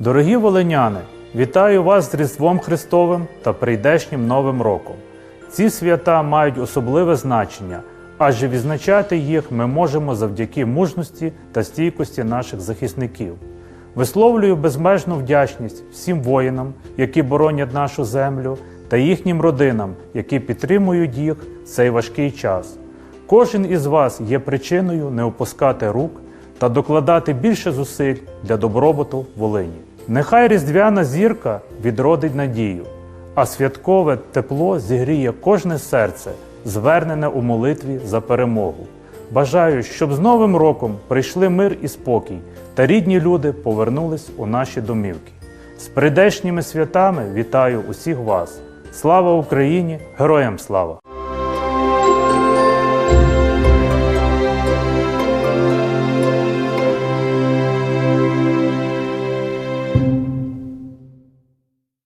Дорогі волиняни, вітаю вас з Різдвом Христовим та прийдешнім Новим роком. Ці свята мають особливе значення, адже відзначати їх ми можемо завдяки мужності та стійкості наших захисників. Висловлюю безмежну вдячність всім воїнам, які боронять нашу землю, та їхнім родинам, які підтримують їх в цей важкий час. Кожен із вас є причиною не опускати рук та докладати більше зусиль для добробуту Волині. Нехай різдвяна зірка відродить надію, а святкове тепло зігріє кожне серце, звернене у молитві за перемогу. Бажаю, щоб з Новим роком прийшли мир і спокій, та рідні люди повернулись у наші домівки. З прийдешніми святами вітаю усіх вас! Слава Україні! Героям слава!